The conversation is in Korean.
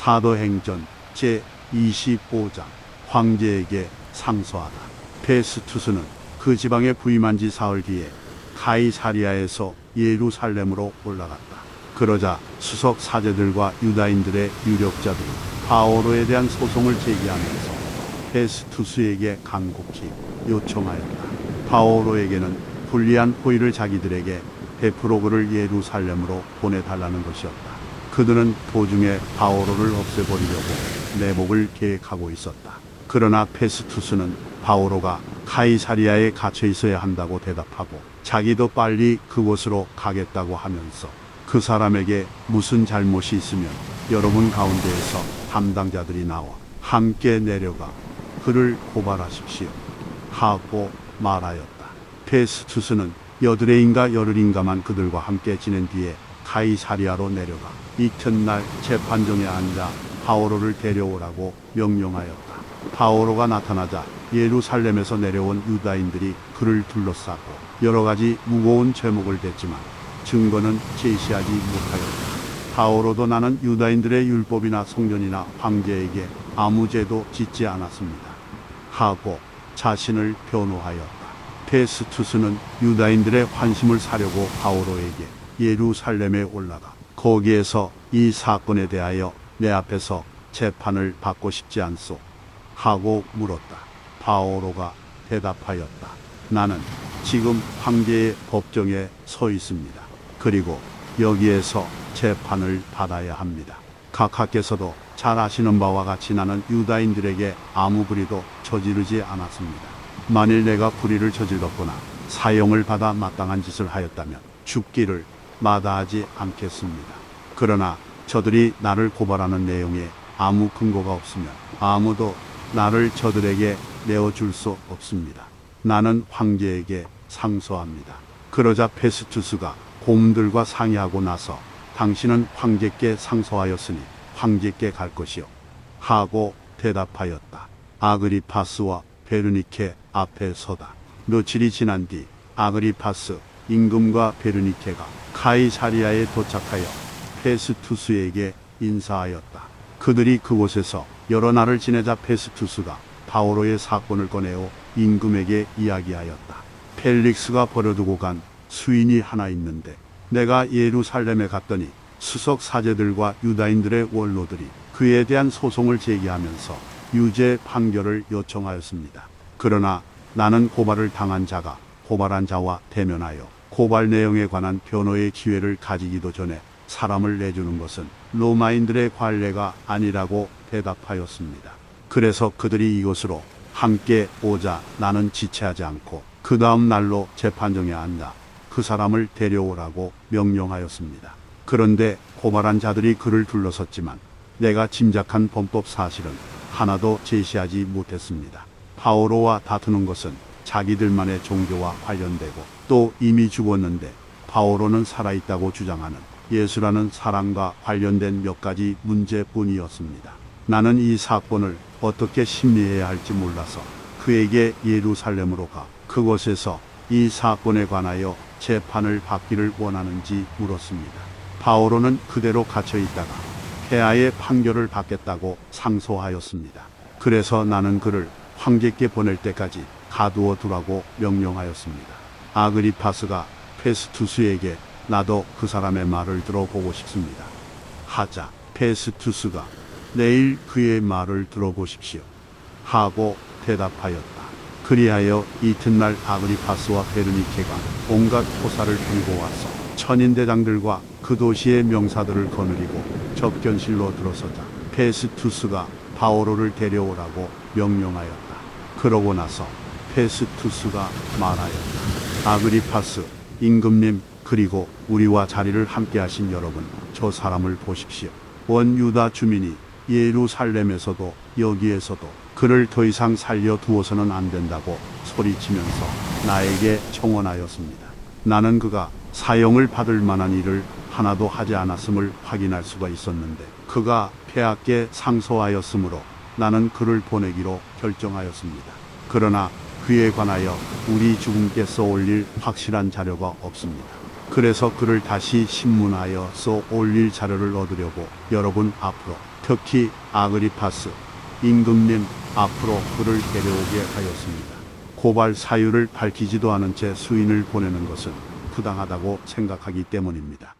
사도행전 제 25장 황제에게 상소하다. 페스투스는 그 지방에 부임한 지 사흘 뒤에 가이사리아에서 예루살렘으로 올라갔다. 그러자 수석 사제들과 유다인들의 유력자들이 바오로에 대한 소송을 제기하면서 페스투스에게 간곡히 요청하였다. 바오로에게는 불리한 호의를 자기들에게 베풀어 그를 예루살렘으로 보내달라는 것이었다. 그들은 도중에 바오로를 없애버리려고 내복을 계획하고 있었다. 그러나 페스투스는 바오로가 카이사리아에 갇혀 있어야 한다고 대답하고 자기도 빨리 그곳으로 가겠다고 하면서 그 사람에게 무슨 잘못이 있으면 여러분 가운데에서 담당자들이 나와 함께 내려가 그를 고발하십시오. 하고 말하였다. 페스투스는 여드레인가 열흘인가만 그들과 함께 지낸 뒤에 카이사리아로 내려가 이튿날 재판정에 앉아 바오로를 데려오라고 명령하였다. 바오로가 나타나자 예루살렘에서 내려온 유다인들이 그를 둘러싸고 여러 가지 무거운 죄목을 댔지만 증거는 제시하지 못하였다. 바오로도 나는 유다인들의 율법이나 성전이나 황제에게 아무 죄도 짓지 않았습니다. 하고 자신을 변호하였다. 페스투스는 유다인들의 환심을 사려고 바오로에게 예루살렘에 올라가 거기에서 이 사건에 대하여 내 앞에서 재판을 받고 싶지 않소 하고 물었다. 바오로가 대답하였다. 나는 지금 황제의 법정에 서 있습니다. 그리고 여기에서 재판을 받아야 합니다. 각하께서도 잘 아시는 바와 같이 나는 유다인들에게 아무 불의도 저지르지 않았습니다. 만일 내가 불의를 저질렀거나 사형을 받아 마땅한 짓을 하였다면 죽기를 마다하지 않겠습니다. 그러나 저들이 나를 고발하는 내용에 아무 근거가 없으면 아무도 나를 저들에게 내어줄 수 없습니다. 나는 황제에게 상소합니다. 그러자 페스투스가 곰들과 상의하고 나서 당신은 황제께 상소하였으니 황제께 갈 것이요. 하고 대답하였다. 아그리파스와 베르니케 앞에 서다. 며칠이 지난 뒤 아그리파스, 임금과 베르니케가 카이사리아에 도착하여 페스투스에게 인사하였다. 그들이 그곳에서 여러 날을 지내자 페스투스가 바오로의 사건을 꺼내어 임금에게 이야기하였다. 펠릭스가 버려두고 간 수인이 하나 있는데 내가 예루살렘에 갔더니 수석 사제들과 유다인들의 원로들이 그에 대한 소송을 제기하면서 유죄 판결을 요청하였습니다. 그러나 나는 고발을 당한 자가 고발한 자와 대면하여 고발 내용에 관한 변호의 기회를 가지기도 전에 사람을 내주는 것은 로마인들의 관례가 아니라고 대답하였습니다. 그래서 그들이 이곳으로 함께 오자 나는 지체하지 않고 그 다음 날로 재판정에 앉아 그 사람을 데려오라고 명령하였습니다. 그런데 고발한 자들이 그를 둘러섰지만 내가 짐작한 범법 사실은 하나도 제시하지 못했습니다. 바오로와 다투는 것은 자기들만의 종교와 관련되고 또 이미 죽었는데 바오로는 살아있다고 주장하는 예수라는 사람과 관련된 몇 가지 문제뿐이었습니다. 나는 이 사건을 어떻게 심리해야 할지 몰라서 그에게 예루살렘으로 가 그곳에서 이 사건에 관하여 재판을 받기를 원하는지 물었습니다. 바오로는 그대로 갇혀 있다가 폐하의 판결을 받겠다고 상소하였습니다. 그래서 나는 그를 황제께 보낼 때까지 가두어 두라고 명령하였습니다. 아그리파스가 페스투스에게 나도 그 사람의 말을 들어보고 싶습니다. 하자 페스투스가 내일 그의 말을 들어보십시오. 하고 대답하였다. 그리하여 이튿날 아그리파스와 베르니케가 온갖 포사를 들고 와서 천인대장들과 그 도시의 명사들을 거느리고 접견실로 들어서자 페스투스가 바오로를 데려오라고 명령하였다. 그러고 나서 페스투스가 말하였다. 아그리파스, 임금님, 그리고 우리와 자리를 함께 하신 여러분, 저 사람을 보십시오. 원 유다 주민이 예루살렘에서도 여기에서도 그를 더 이상 살려 두어서는 안 된다고 소리치면서 나에게 청원하였습니다. 나는 그가 사형을 받을 만한 일을 하나도 하지 않았음을 확인할 수가 있었는데 그가 폐하께 상소하였으므로 나는 그를 보내기로 결정하였습니다. 그러나 그에 관하여 우리 죽음께 써올릴 확실한 자료가 없습니다. 그래서 그를 다시 신문하여 써 올릴 자료를 얻으려고 여러분 앞으로 특히 아그리파스 임금님 앞으로 그를 데려오게 하였습니다. 고발 사유를 밝히지도 않은 채 수인을 보내는 것은 부당하다고 생각하기 때문입니다.